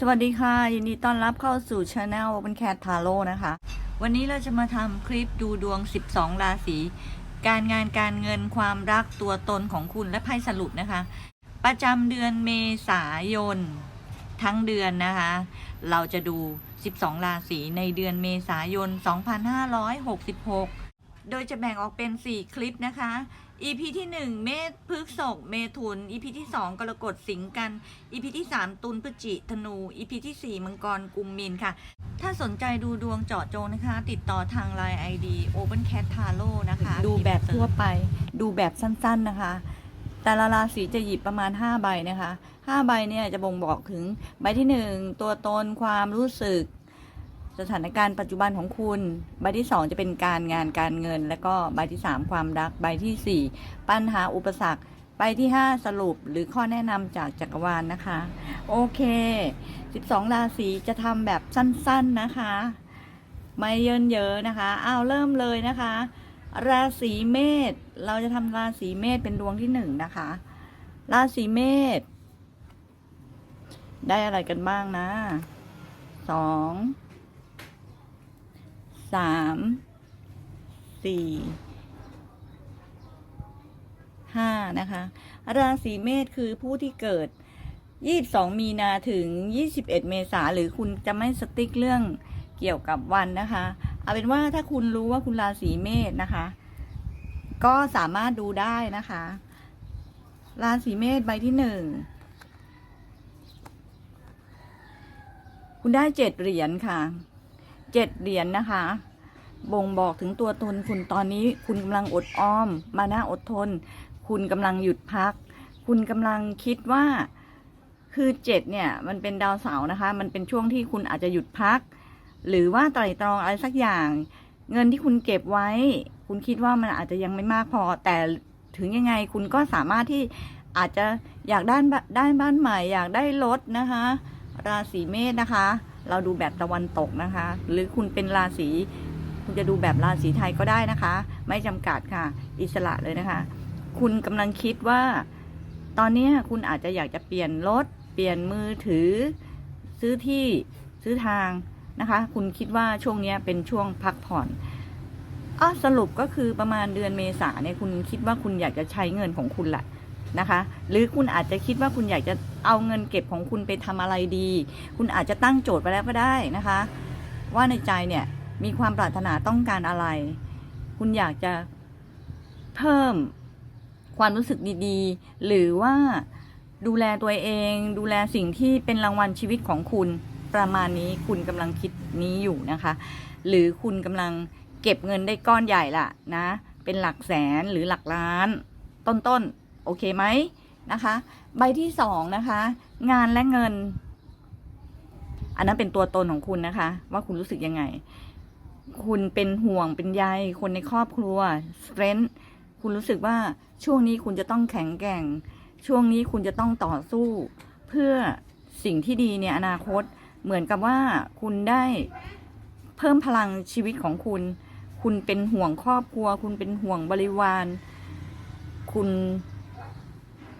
สวัสดีค่ะ ยินดีต้อนรับเข้าสู่ช anel Open Cat Tarot นะคะ วันนี้เราจะมาทำคลิปดูดวง 12 ราศี การงานการเงินความรักตัวตนของคุณและไพ่สรุปนะคะ ประจำเดือนเมษายน ทั้งเดือนนะคะ เราจะดู 12 ราศีในเดือนเมษายน 2566 โดยจะแบ่งออกเป็น 4 คลิปนะคะ EP ที่1เมษพฤกษกเมถุน EP ที่2กรกฎสิงห์กัน EP ที่3ตุลพฤศจิธนู EP ที่4มังกรกุมมินค่ะ ถ้าสนใจดูดวงเจาะจงนะคะ ติดต่อทาง Line ID Open Cat Tarot นะคะดูแบบทั่วไป ดูแบบสั้นๆนะคะ แต่ละราศีจะหยิบประมาณ 5 ใบนะคะ 5 ใบเนี่ยจะบ่งบอกถึงใบที่ 1 ตัวตนความรู้สึก สถานการณ์ปัจจุบันของคุณ ใบที่ 2 จะเป็นการงานการเงิน แล้วก็ใบที่ 3 ความรัก ใบทีสี่ 4 ปัญหาอุปสรรค ใบที่ 5 สรุปหรือข้อแนะนำจากจักรวาลนนะคะ โอเค 12 ราศีจะทำแบบสั้นๆนะคะ ไม่เยินเยอะนะคะอ้าวเริ่มเลยนะคะ ราศีเมษเราจะทำราศีเมษเป็นดวงที่หนึ่งนะคะ ราศีเมษได้อะไรกันบ้างนะสอง สามสี่ห้านะคะ ราศีเมษคือผู้ที่เกิด22มีนาถึง21เมษาหรือคุณจะไม่สติ๊กเรื่องเกี่ยวกับวันนะคะ เอาเป็นว่าถ้าคุณรู้ว่าคุณราศีเมษนะคะ ก็สามารถดูได้นะคะ ราศีเมษใบที่หนึ่งคุณได้เจ็ดเหรียญค่ะ เจ็ดเหรียญนะคะ บ่งบอกถึงตัวตนคุณตอนนี้คุณกำลังอดออม มานะอดทน คุณกำลังหยุดพัก คุณกำลังคิดว่า คือเจ็ดเนี่ย มันเป็นดาวเสาร์นะคะ มันเป็นช่วงที่คุณอาจจะหยุดพัก หรือว่าไตร่ตรองอะไรสักอย่าง เงินที่คุณเก็บไว้ คุณคิดว่ามันอาจจะยังไม่มากพอ แต่ถึงยังไงคุณก็สามารถที่อาจจะอยากได้บ้านได้บ้านใหม่ อยากได้รถนะคะ ราศีเมษนะคะ เราดูแบบตะวันตกนะคะ หรือคุณเป็นราศีคุณจะดูแบบราศีไทยก็ได้นะคะ ไม่จำกัดค่ะ อิสระเลยนะคะ คุณกำลังคิดว่า ตอนนี้คุณอาจจะอยากจะเปลี่ยนรถเปลี่ยนมือถือ ซื้อที่ซื้อทางนะคะ คุณคิดว่าช่วงนี้เป็นช่วงพักผ่อนอ้อสรุปก็คือประมาณเดือนเมษาเนี่ยคุณคิดว่าคุณอยากจะใช้เงินของคุณแหละนะคะ หรือคุณอาจจะคิดว่าคุณอยากจะ เอาเงินเก็บของคุณไปทำอะไรดี คุณอาจจะตั้งโจทย์ไปแล้วก็ได้นะคะ ว่าในใจเนี่ยมีความปรารถนาต้องการอะไร คุณอยากจะเพิ่มความรู้สึกดีๆ หรือว่าดูแลตัวเอง ดูแลสิ่งที่เป็นรางวัลชีวิตของคุณประมาณนี้คุณกำลังคิดนี้อยู่นะคะ หรือคุณกำลังเก็บเงินได้ก้อนใหญ่ละนะ เป็นหลักแสนหรือหลักล้าน ต้นๆ โอเคไหม นะคะ ใบที่สองนะคะ งานและเงิน อันนั้นเป็นตัวตนของคุณนะคะ ว่าคุณรู้สึกยังไง คุณเป็นห่วงเป็นใยคนในครอบครัว strength คุณรู้สึกว่าช่วงนี้คุณจะต้องแข็งแกร่ง ช่วงนี้คุณจะต้องต่อสู้ เพื่อสิ่งที่ดีในอนาคต เหมือนกับว่าคุณได้เพิ่มพลังชีวิตของคุณ คุณเป็นห่วงครอบครัว คุณเป็นห่วงบริวาร คุณ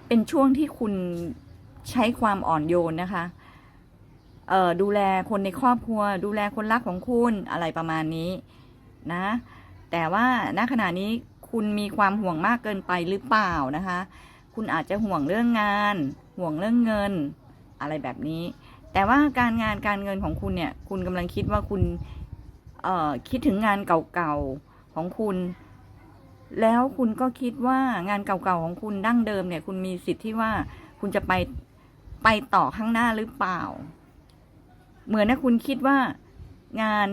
เป็นช่วงที่คุณใช้ความอ่อนโยนนะคะเอ่อดูแลคนในครอบครัว ดูแลคนรักของคุณอะไรประมาณนี้นะ แต่ว่าณขณะนี้คุณมีความห่วงมากเกินไปหรือเปล่านะคะ คุณอาจจะห่วงเรื่องงาน ห่วงเรื่องเงิน อะไรแบบนี้ แต่ว่าการงานการเงินของคุณเนี่ย คุณกำลังคิดว่าคุณเอ่อคิดถึงงานเก่าๆของคุณ แล้วคุณก็คิดว่างานเก่าๆของคุณดั้งเดิมเนี่ย คุณมีสิทธิ์ที่ว่าคุณจะไปไปต่อข้างหน้าหรือเปล่า เหมือนนะคุณคิดว่างาน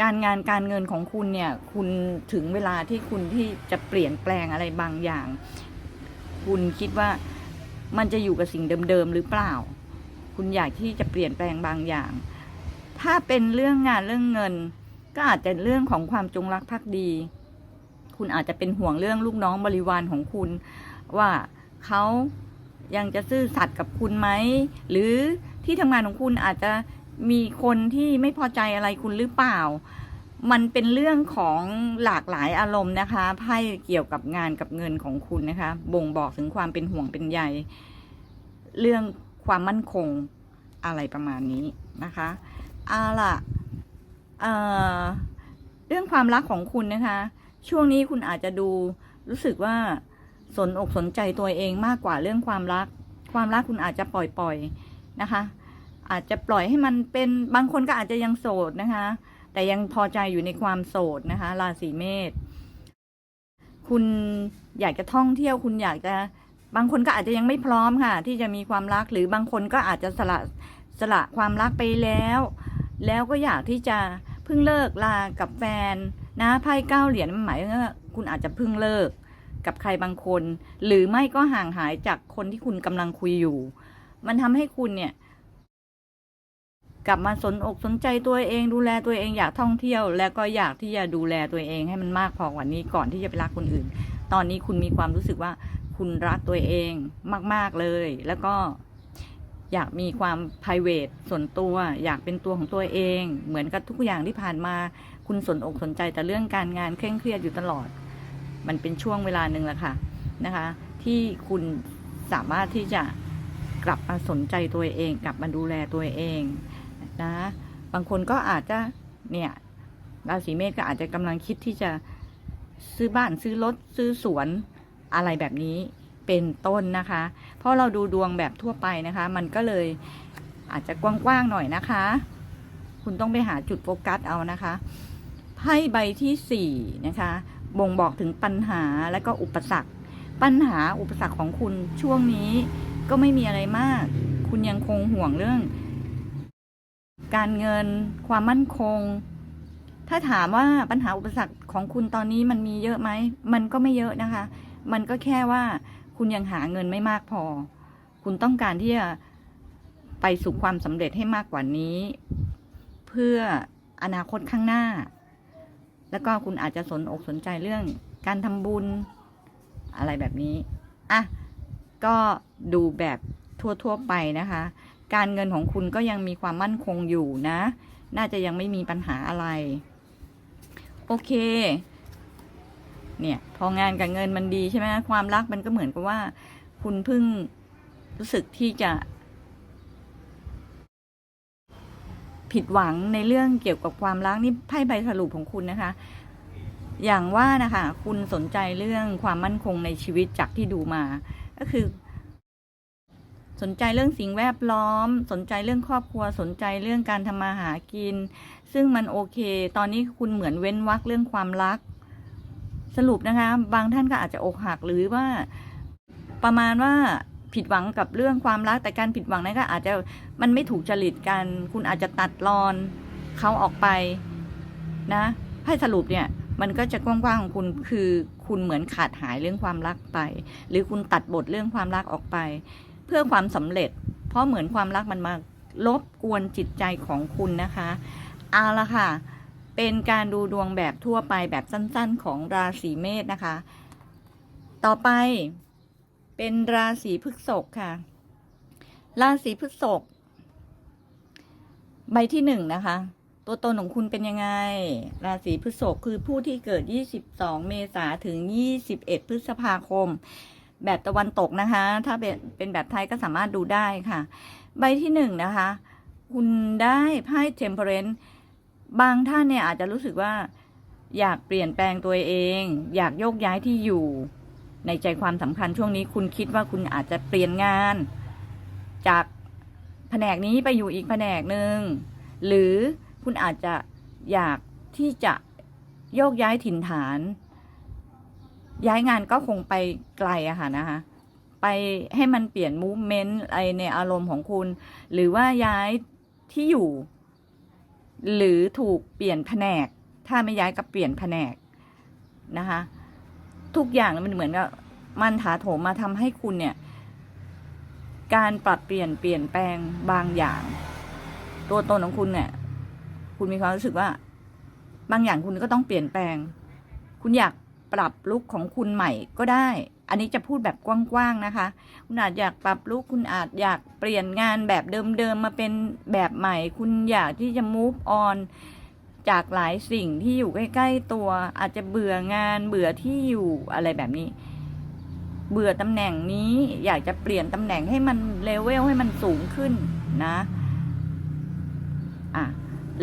การงานการเงินของคุณเนี่ย คุณถึงเวลาที่คุณที่จะเปลี่ยนแปลงอะไรบางอย่าง คุณคิดว่ามันจะอยู่กับสิ่งเดิมๆหรือเปล่า คุณอยากที่จะเปลี่ยนแปลงบางอย่าง ถ้าเป็นเรื่องงานเรื่องเงิน ก็อาจจะเรื่องของความจงรักภักดี คุณอาจจะเป็นห่วงเรื่องลูกน้องบริวารของคุณ ว่าเขายังจะซื่อสัตย์กับคุณไหม หรือที่ทำงานของคุณอาจจะมีคนที่ไม่พอใจอะไรคุณหรือเปล่า มันเป็นเรื่องของหลากหลายอารมณ์นะคะไพ่เกี่ยวกับงานกับเงินของคุณนะคะ บ่งบอกถึงความเป็นห่วงเป็นใยเรื่องความมั่นคงอะไรประมาณนี้นะคะเอาล่ะเเรื่องความรักของคุณนะคะ ช่วงนี้คุณอาจจะดูรู้สึกว่าสนอกสนใจตัวเองมากกว่าเรื่องความรัก ความรักคุณอาจจะปล่อยๆนะคะ อาจจะปล่อยให้มันเป็นบางคนก็อาจจะยังโสดนะคะ แต่ยังพอใจอยู่ในความโสดนะคะ ราศีเมษคุณอยากจะท่องเที่ยว คุณอยากจะบางคนก็อาจจะยังไม่พร้อมค่ะ ที่จะมีความรักหรือบางคนก็อาจจะสละสละความรักไปแล้ว แล้วก็อยากที่จะเพิ่งเลิกลากับแฟน นะไพ่เก้าเหรียญมันหมายว่าคุณอาจจะเพิ่งเลิกกับใครบางคน หรือไม่ก็ห่างหายจากคนที่คุณกำลังคุยอยู่ มันทำให้คุณเนี่ย กลับมาสนอกสนใจตัวเองดูแลตัวเองอยากท่องเที่ยว แล้วก็อยากที่จะดูแลตัวเองให้มันมากพอกว่านี้ก่อนที่จะไปรักคนอื่น ตอนนี้คุณมีความรู้สึกว่าคุณรักตัวเองมาก ๆเลย แล้วก็อยากมีความ p r i v a t ส่วนตัว อยากเป็นตัวของตัวเอง เหมือนกับทุกอย่างที่ผ่านมา คุณสนอกสนใจแต่เรื่องการงานเคร่งเครียดอยู่ตลอด มันเป็นช่วงเวลาหนึ่งแหละค่ะนะคะ ที่คุณสามารถที่จะกลับมาสนใจตัวเอง กลับมาดูแลตัวเองนะบางคนก็อาจจะเนี่ยราศีเมษก็อาจจะกำลังคิดที่จะซื้อบ้านซื้อรถซื้อสวนอะไรแบบนี้เป็นต้นนะคะ เพราะเราดูดวงแบบทั่วไปนะคะ มันก็เลยอาจจะกว้างๆหน่อยนะคะ คุณต้องไปหาจุดโฟกัสเอานะคะ ไพ่ใบที่สี่นะคะ บ่งบอกถึงปัญหาและก็อุปสรรค ปัญหาอุปสรรคของคุณช่วงนี้ก็ไม่มีอะไรมาก คุณยังคงห่วงเรื่อง การเงิน ความมั่นคง ถ้าถามว่าปัญหาอุปสรรคของคุณตอนนี้มันมีเยอะไหม มันก็ไม่เยอะนะคะ มันก็แค่ว่าคุณยังหาเงินไม่มากพอ คุณต้องการที่จะไปสู่ความสำเร็จให้มากกว่านี้ เพื่ออนาคตข้างหน้า แล้วก็คุณอาจจะสนอกสนใจเรื่องการทำบุญอะไรแบบนี้ อะ ก็ดูแบบทั่วๆไปนะคะ การเงินของคุณก็ยังมีความมั่นคงอยู่นะ น่าจะยังไม่มีปัญหาอะไร โอเค เนี่ย พองานกับเงินมันดีใช่ไหมความรักมันก็เหมือนกับว่า คุณเพิ่งรู้สึกที่จะ ผิดหวังในเรื่องเกี่ยวกับความรักนี่ไพ่ใบสรุปของคุณนะคะ อย่างว่านะคะคุณสนใจเรื่องความมั่นคงในชีวิตจากที่ดูมา ก็คือ สนใจเรื่องสิ่งแวดล้อม สนใจเรื่องครอบครัวสนใจเรื่องการทำมาหากิน ซึ่งมันโอเค ตอนนี้คุณเหมือนเว้นวักเรื่องความรัก สรุปนะคะ บางท่านก็อาจจะอกหักหรือว่าประมาณว่า ผิดหวังกับเรื่องความรักแต่การผิดหวังนั้นก็อาจจะมันไม่ถูกจริตกัน คุณอาจจะตัดรอนเขาออกไปนะให้สรุปเนี่ยมันก็จะกว้างๆของคุณคือคุณเหมือนขาดหายเรื่องความรักไป หรือคุณตัดบทเรื่องความรักออกไป เพื่อความสำเร็จ เพราะเหมือนความรักมันมาลบกวนจิตใจของคุณนะคะเอาละค่ะ เป็นการดูดวงแบบทั่วไปแบบสั้นๆของราศีเมษนะคะ ต่อไป เป็นราศีพฤษภค่ะ ราศีพฤษภใบที่หนึ่งนะคะ ตัวตนของคุณเป็นยังไง ราศีพฤษภคือผู้ที่เกิด 22 เมษาถึง 21 พฤษภาคม แบบตะวันตกนะคะ ถ้าเป็นเป็นแบบไทยก็สามารถดูได้ค่ะ ใบที่หนึ่งนะคะ คุณได้ไพ่เทมเพ r รนบางท่านเนี่ยอาจจะรู้สึกว่า อยากเปลี่ยนแปลงตัวเอง อยากโยกย้ายที่อยู่ ในใจความสำคัญช่วงนี้คุณคิดว่าคุณอาจจะเปลี่ยนงาน จากแผนกนี้ไปอยู่อีกแผนกหนึ่งหรือคุณอาจจะอยากที่จะโยกย้ายถิ่นฐาน ย้ายงานก็คงไปไกลอะค่ะนะคะไปให้มันเปลี่ยนมูฟเมนต์อะไรในอารมณ์ของคุณ หรือว่าย้ายที่อยู่ หรือถูกเปลี่ยนแผนก ถ้าไม่ย้ายก็เปลี่ยนแผนกนะคะ ทุกอย่างมันเหมือนกับมันถาโถมมาทำให้คุณเนี่ย การปรับเปลี่ยนเปลี่ยนแปลงบางอย่าง ตัวตนของคุณเนี่ย คุณมีความรู้สึกว่า บางอย่างคุณก็ต้องเปลี่ยนแปลง คุณอยากปรับลุคของคุณใหม่ก็ได้ อันนี้จะพูดแบบกว้างๆนะคะ คุณอาจอยากปรับลุคคุณอาจอยากเปลี่ยนงานแบบเดิมๆมาเป็นแบบใหม่ คุณอยากที่จะ move on จากหลายสิ่งที่อยู่ใกล้ ๆ ตัวอาจจะเบื่องานเบื่อที่อยู่อะไรแบบนี้ เบื่อตำแหน่งนี้อยากจะเปลี่ยนตำแหน่งให้มันเลเวลให้มันสูงขึ้นนะอะ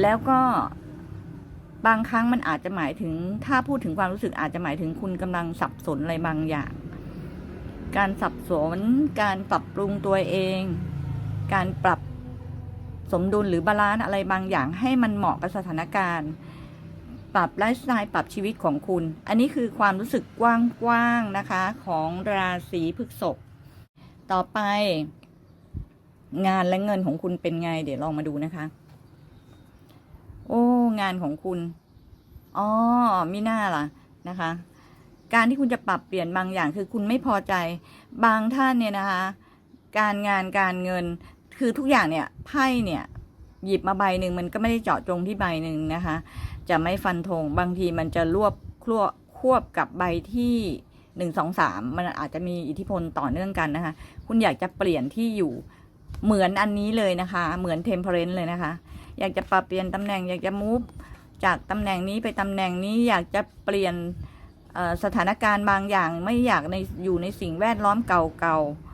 แล้วก็บางครั้งมันอาจจะหมายถึง ถ้าพูดถึงความรู้สึกอาจจะหมายถึงคุณกำลังสับสนอะไรบางอย่าง การสับสน การปรับปรุงตัวเอง การปรับ สมดุลหรือบาลานซ์อะไรบางอย่างให้มันเหมาะกับสถานการณ์ ปรับไลฟ์สไตล์ปรับชีวิตของคุณ อันนี้คือความรู้สึกกว้างๆนะคะของราศีพฤษภต่อไป งานและเงินของคุณเป็นไง เดี๋ยวลองมาดูนะคะ โอ้ งานของคุณอ๋อมิน่าล่ะนะคะ การที่คุณจะปรับเปลี่ยนบางอย่างคือคุณไม่พอใจ บางท่านเนี่ยนะคะ การงานการเงิน คือทุกอย่างเนี่ยไพ่เนี่ยหยิบมาใบหนึ่งมันก็ไม่ได้เจาะจงที่ใบหนึ่งนะคะ จะไม่ฟันธงบางทีมันจะรวบคลวควบกับใบที่หนึ่งสองสามมันอาจจะมีอิทธิพลต่อเนื่องกันนะคะ คุณอยากจะเปลี่ยนที่อยู่เหมือนอันนี้เลยนะคะ เหมือนเทมเพลนเลยนะคะ อยากจะปรับเปลี่ยนตำแหน่งอยากจะมูฟจากตำแหน่งนี้ไปตำแหน่งนี้อยากจะเปลี่ยนสถานการณ์บางอย่างไม่อยากในอยู่ในสิ่งแวดล้อมเก่าๆ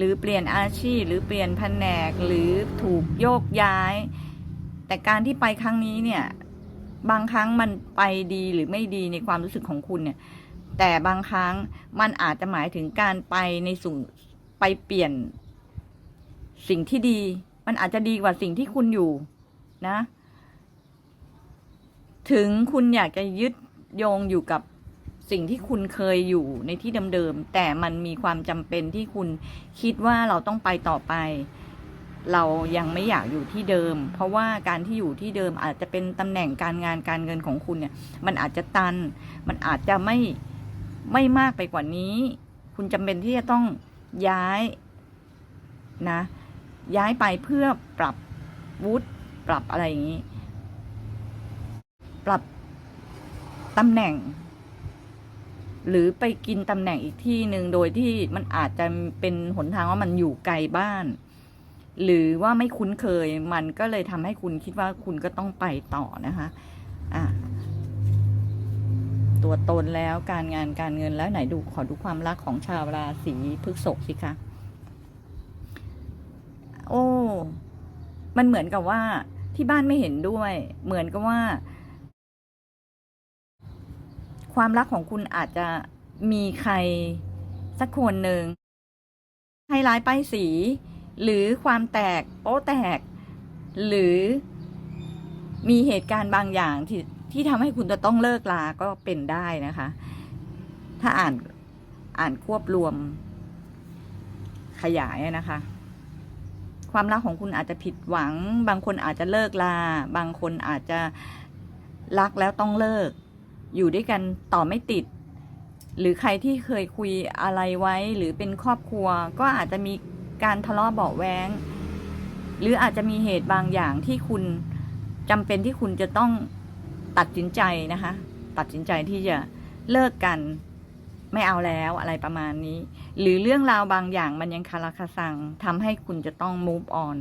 หรือเปลี่ยนอาชีพหรือเปลี่ยนแผนกหรือถูกโยกย้าย แต่การที่ไปครั้งนี้เนี่ย บางครั้งมันไปดีหรือไม่ดีในความรู้สึกของคุณเนี่ย แต่บางครั้งมันอาจจะหมายถึงการไปในสู่ไปเปลี่ยนสิ่งที่ดี มันอาจจะดีกว่าสิ่งที่คุณอยู่นะ ถึงคุณอยากจะยึดโยงอยู่กับ สิ่งที่คุณเคยอยู่ในที่เดิมๆแต่มันมีความจำเป็นที่คุณคิดว่าเราต้องไปต่อไป เรายังไม่อยากอยู่ที่เดิม เพราะว่าการที่อยู่ที่เดิมอาจจะเป็นตำแหน่งการงานการเงินของคุณเนี่ย มันอาจจะตัน มันอาจจะไม่ไม่มากไปกว่านี้ คุณจำเป็นที่จะต้องย้ายนะ ย้ายไปเพื่อปรับวุฒิปรับอะไรอย่างนี้ ปรับตำแหน่ง หรือไปกินตำแหน่งอีกที่หนึ่งโดยที่มันอาจจะเป็นหนทางว่ามันอยู่ไกลบ้าน หรือว่าไม่คุ้นเคยมันก็เลยทำให้คุณคิดว่าคุณก็ต้องไปต่อนะคะอะตัวตนแล้วการงานการเงินแล้วไหนดูขอดูความรักของชาวราศีพฤษภสิคะโอ้ มันเหมือนกับว่าที่บ้านไม่เห็นด้วย เหมือนกับว่า ความรักของคุณอาจจะมีใครสักคนหนึ่งให้ร้ายป้ายสี หรือความแตกโป๊แตก หรือมีเหตุการณ์บางอย่างที่ที่ทำให้คุณจะต้องเลิกลาก็เป็นได้นะคะ ถ้าอ่านอ่านควบรวม ขยายนะคะ ความรักของคุณอาจจะผิดหวัง บางคนอาจจะเลิกลา บางคนอาจจะรักแล้วต้องเลิก อยู่ด้วยกันต่อไม่ติด หรือใครที่เคยคุยอะไรไว้ หรือเป็นครอบครัว ก็อาจจะมีการทะเลาะเบาแว้งหรืออาจจะมีเหตุบางอย่างที่คุณจำเป็นที่คุณจะต้องตัดสินใจนะคะ ตัดสินใจที่จะเลิกกันไม่เอาแล้วอะไรประมาณนี้ หรือเรื่องราวบางอย่างมันยังคาราคาซังทำให้คุณจะต้อง move on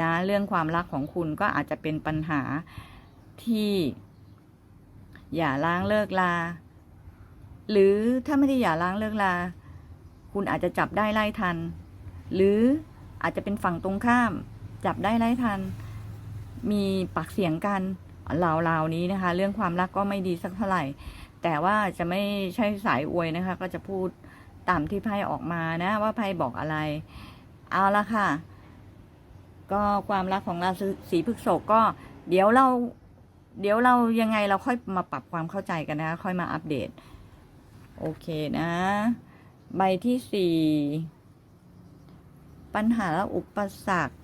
นะ เรื่องความรักของคุณก็อาจจะเป็นปัญหาที่ อย่าล้างเลิกลา หรือถ้าไม่ได้อย่าล้างเลิกลา คุณอาจจะจับได้ไล่ทัน หรืออาจจะเป็นฝั่งตรงข้าม จับได้ไล่ทัน มีปากเสียงกันราวๆนี้นะคะ เรื่องความรักก็ไม่ดีสักเท่าไหร่ แต่ว่าจะไม่ใช่สายอวยนะคะ ก็จะพูดตามที่ไพ่ออกมานะ ว่าไพ่บอกอะไร เอาละค่ะ ก็ความรักของราศีพฤษภก็เดี๋ยวเรา เดี๋ยวเรายังไงเราค่อยมาปรับความเข้าใจกันนะคะค่อยมาอัปเดต โอเคนะ ใบที่สี่ปัญหาและอุปสรรค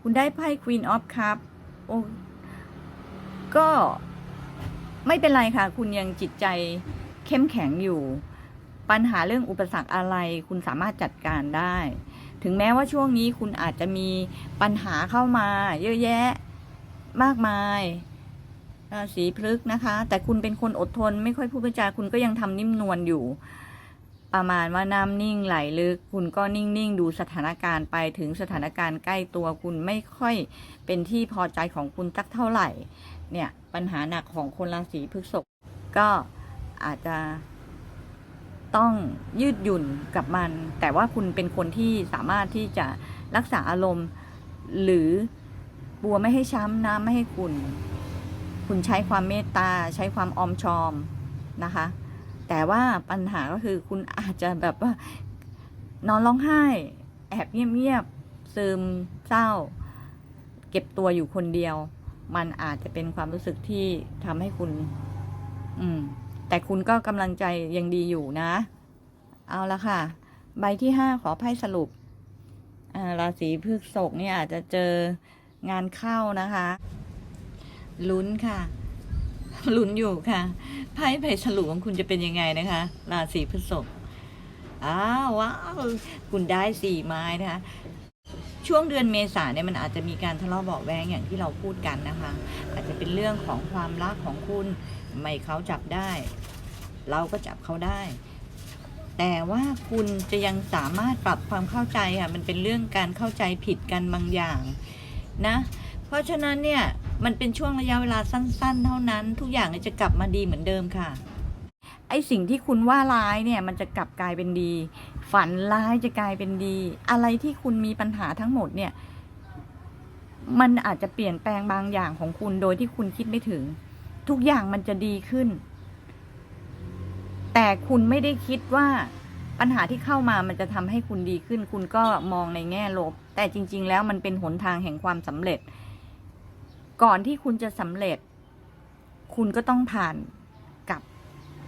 คุณได้ไพ่ Queen of Cup โอ้ก็ไม่เป็นไรค่ะ คุณยังจิตใจเข้มแข็งอยู่ ปัญหาเรื่องอุปสรรคอะไร คุณสามารถจัดการได้ ถึงแม้ว่าช่วงนี้คุณอาจจะมีปัญหาเข้ามา เยอะแยะ มากมายราศีพฤกษ์นะคะ แต่คุณเป็นคนอดทนไม่ค่อยพูดจาคุณก็ยังทำนิ่มนวลอยู่ ประมาณว่าน้ำนิ่งไหลลึก คุณก็นิ่งๆ ดูสถานการณ์ไปถึงสถานการณ์ใกล้ตัวคุณไม่ค่อยเป็นที่พอใจของคุณสักเท่าไหร่ เนี่ยปัญหาหนักของคนราศีพฤษภก็อาจจะต้องยืดหยุ่นกับมัน แต่ว่าคุณเป็นคนที่สามารถที่จะรักษาอารมณ์หรือ บัวไม่ให้ช้ำน้ำไม่ให้ขุ่นคุณใช้ความเมตตาใช้ความออมชอมนะคะ แต่ว่าปัญหาก็คือคุณอาจจะแบบว่านอนร้องไห้ แอบเงียบๆซึมเศร้า เก็บตัวอยู่คนเดียว มันอาจจะเป็นความรู้สึกที่ทำให้คุณ อืม แต่คุณก็กำลังใจยังดีอยู่นะ เอาละค่ะ ใบที่ห้าขอไพ่สรุปราศีพฤษภเนี่ยอาจจะเจอ งานเข้านะคะลุ้นค่ะลุ้นอยู่ค่ะไพ่ไพ่สรุปของคุณจะเป็นยังไงนะคะ ราศีพฤษภอ้าวว้าวคุณได้สี่ไม้นะคะช่วงเดือนเมษาเนี่ยมันอาจจะมีการทะเลาะเบาะแวงอย่างที่เราพูดกันนะคะ อาจจะเป็นเรื่องของความรักของคุณไม่เขาจับได้ เราก็จับเขาได้ แต่ว่าคุณจะยังสามารถปรับความเข้าใจค่ะมันเป็นเรื่องการเข้าใจผิดกันบางอย่าง นะ เพราะฉะนั้นเนี่ยมันเป็นช่วงระยะเวลาสั้น ๆ เท่านั้น ทุกอย่างจะกลับมาดีเหมือนเดิมค่ะ ไอสิ่งที่คุณว่าร้ายเนี่ยมันจะกลับกลายเป็นดี ฝันร้ายจะกลายเป็นดี อะไรที่คุณมีปัญหาทั้งหมดเนี่ย มันอาจจะเปลี่ยนแปลงบางอย่างของคุณโดยที่คุณคิดไม่ถึง ทุกอย่างมันจะดีขึ้น แต่คุณไม่ได้คิดว่าปัญหาที่เข้ามามันจะทำให้คุณดีขึ้น คุณก็มองในแง่ลบ แต่จริง ๆ แล้วมันเป็นหนทางแห่งความสำเร็จ ก่อนที่คุณจะสำเร็จ คุณก็ต้องผ่านกับ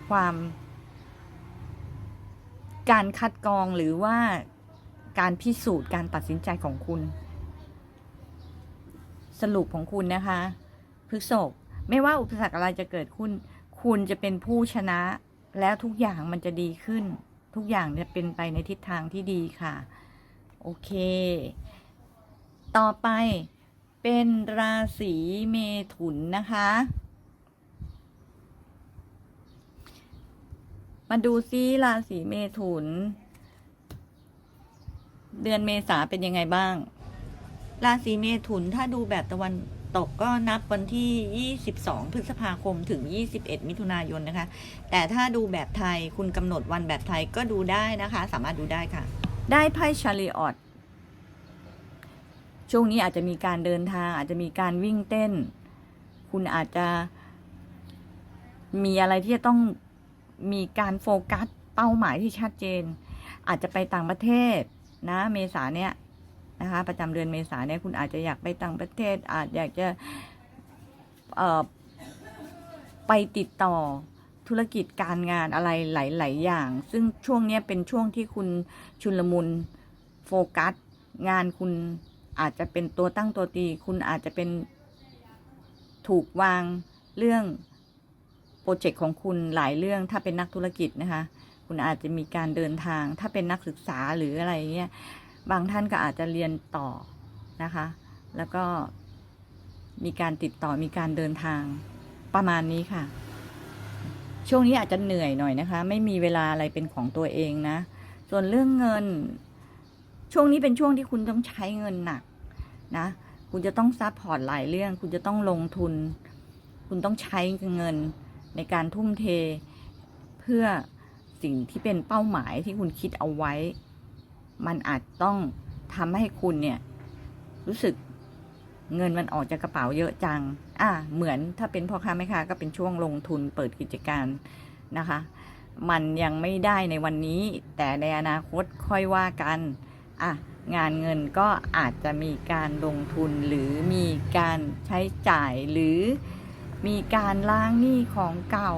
ความ การคัดกรองหรือว่าการพิสูจน์การตัดสินใจของคุณ สรุปของคุณนะคะพฤกษภไม่ว่าอุปสรรคอะไรจะเกิดขึ้น คุณจะเป็นผู้ชนะ แล้วทุกอย่างมันจะดีขึ้น ทุกอย่างจะเป็นไปในทิศทางที่ดีค่ะ โอเค ต่อไปเป็นราศีเมถุนนะคะ มาดูซิราศีเมถุน เดือนเมษาเป็นยังไงบ้าง ราศีเมถุนถ้าดูแบบตะวันตกก็นับวันที่ 22 พฤษภาคมถึง 21 มิถุนายนนะคะ แต่ถ้าดูแบบไทยคุณกำหนดวันแบบไทยก็ดูได้นะคะ สามารถดูได้ค่ะ ได้ไพ่ชาริออตช่วงนี้อาจจะมีการเดินทาง อาจจะมีการวิ่งเต้น คุณอาจจะมีอะไรที่จะต้องมีการโฟกัสเป้าหมายที่ชัดเจน อาจจะไปต่างประเทศนะเมษาเนี่ยนะคะประจำเดือนเมษาเนี่ยคุณอาจจะอยากไปต่างประเทศ อาจอยากจะไปติดต่อ ธุรกิจการงานอะไรหลาย ๆ อย่าง ซึ่งช่วงนี้เป็นช่วงที่คุณชุลมุนโฟกัส งานคุณอาจจะเป็นตัวตั้งตัวตี คุณอาจจะเป็นถูกวางเรื่องโปรเจกต์ของคุณหลายเรื่องถ้าเป็นนักธุรกิจนะคะ คุณอาจจะมีการเดินทาง ถ้าเป็นนักศึกษาหรืออะไรเงี้ยบางท่านก็อาจจะเรียนต่อนะคะ แล้วก็มีการติดต่อมีการเดินทางประมาณนี้ค่ะ ช่วงนี้อาจจะเหนื่อยหน่อยนะคะ ไม่มีเวลาอะไรเป็นของตัวเองนะ ส่วนเรื่องเงิน ช่วงนี้เป็นช่วงที่คุณต้องใช้เงินหนักนะ คุณจะต้องซัพพอร์ตหลายเรื่อง คุณจะต้องลงทุน คุณต้องใช้เงินในการทุ่มเท เพื่อสิ่งที่เป็นเป้าหมายที่คุณคิดเอาไว้ มันอาจต้องทำให้คุณเนี่ยรู้สึก เงินมันออกจากกระเป๋าเยอะจัง อะเหมือนถ้าเป็นพ่อค้าแม่ค้าก็เป็นช่วงลงทุนเปิดกิจการนะคะ มันยังไม่ได้ในวันนี้ แต่ในอนาคตค่อยว่ากัน อะงานเงินก็อาจจะมีการลงทุนหรือมีการใช้จ่ายหรือมีการล้างหนี้ของเก่า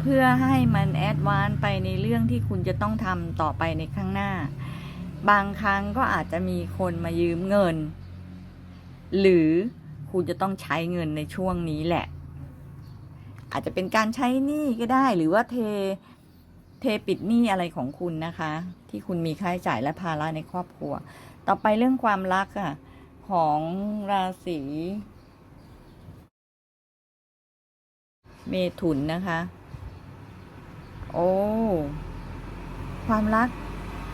เพื่อให้มันแอดวานซ์ไปในเรื่องที่คุณจะต้องทำต่อไปในข้างหน้า บางครั้งก็อาจจะมีคนมายืมเงิน หรือคุณจะต้องใช้เงินในช่วงนี้แหละ อาจจะเป็นการใช้หนี้ก็ได้หรือว่าเทเทปิดหนี้อะไรของคุณนะคะ ที่คุณมีค่าใช้จ่ายและภาระในครอบครัว ต่อไปเรื่องความรักอะของราศีเมถุนนะคะ โอ้ ความรัก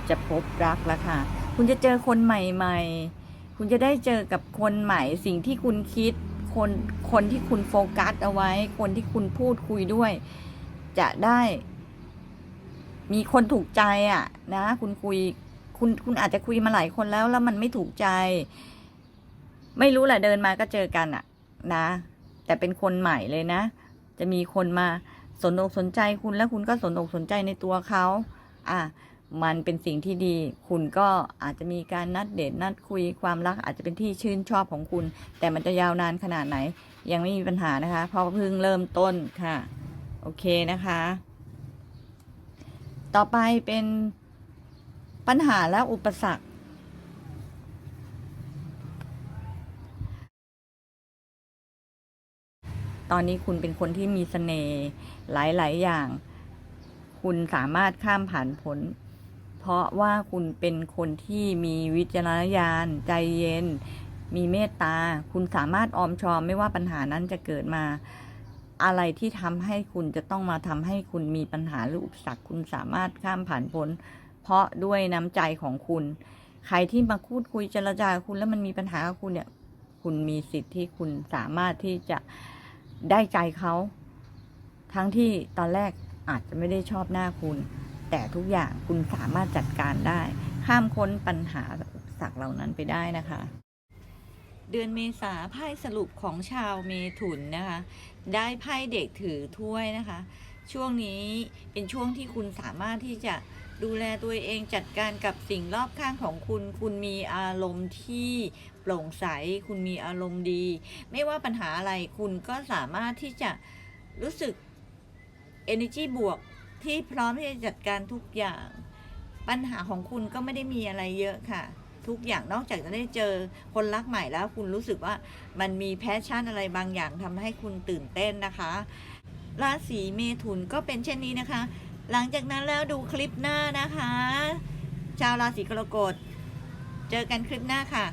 จะพบรักแล้วค่ะ คุณจะเจอคนใหม่ ๆ คุณจะได้เจอกับคนใหม่สิ่งที่คุณคิด คนคนที่คุณโฟกัสเอาไว้ คนที่คุณพูดคุยด้วย จะได้ มีคนถูกใจอะ่ะ นะ คุณคุย คุณคุณอาจจะคุยมาหลายคนแล้ว แล้วมันไม่ถูกใจ ไม่รู้แหละเดินมาก็เจอกันอะนะ แต่เป็นคนใหม่เลยนะ จะมีคนมาสนอกสนใจคุณแล้วคุณก็สนอกสนใจในตัวเขาอะ มันเป็นสิ่งที่ดี คุณก็อาจจะมีการนัดเดทนัดคุยความรักอาจจะเป็นที่ชื่นชอบของคุณ แต่มันจะยาวนานขนาดไหน ยังไม่มีปัญหานะคะ เพราะเพิ่งเริ่มต้นค่ะ โอเคนะคะ ต่อไปเป็นปัญหาและอุปสรรคตอนนี้คุณเป็นคนที่มีเสน่ห์หลาย ๆ อย่าง คุณสามารถข้ามผ่านผล เพราะว่าคุณเป็นคนที่มีวิจารณญาณ ใจเย็น มีเมตตา คุณสามารถออมชอมไม่ว่าปัญหานั้นจะเกิดมา อะไรที่ทำให้คุณจะต้องมาทำให้คุณมีปัญหาหรืออุปสรรคคุณสามารถข้ามผ่านพ้น เพราะด้วยน้ำใจของคุณ ใครที่มาพูดคุยเจรจาคุณแล้วมันมีปัญหากับคุณเนี่ย คุณมีสิทธิ์ที่คุณสามารถที่จะได้ใจเขา ทั้งที่ตอนแรกอาจจะไม่ได้ชอบหน้าคุณ แต่ทุกอย่างคุณสามารถจัดการได้ ข้ามพ้นปัญหาอุปสรรคเหล่านั้นไปได้นะคะ เดือนเมษาไพ่สรุปของชาวเมถุนนะคะ ได้ไพ่เด็กถือถ้วยนะคะ ช่วงนี้เป็นช่วงที่คุณสามารถที่จะดูแลตัวเองจัดการกับสิ่งรอบข้างของคุณ คุณมีอารมณ์ที่โปร่งใส คุณมีอารมณ์ดี ไม่ว่าปัญหาอะไรคุณก็สามารถที่จะรู้สึก energy บวก ที่พร้อมที่จะจัดการทุกอย่าง ปัญหาของคุณก็ไม่ได้มีอะไรเยอะค่ะ ทุกอย่างนอกจากจะได้เจอคนรักใหม่แล้ว คุณรู้สึกว่ามันมีแพชชั่นอะไรบางอย่างทำให้คุณตื่นเต้นนะคะ ราศีเมถุนก็เป็นเช่นนี้นะคะ หลังจากนั้นแล้วดูคลิปหน้านะคะ ชาวราศีกรกฎเจอกันคลิปหน้าค่ะ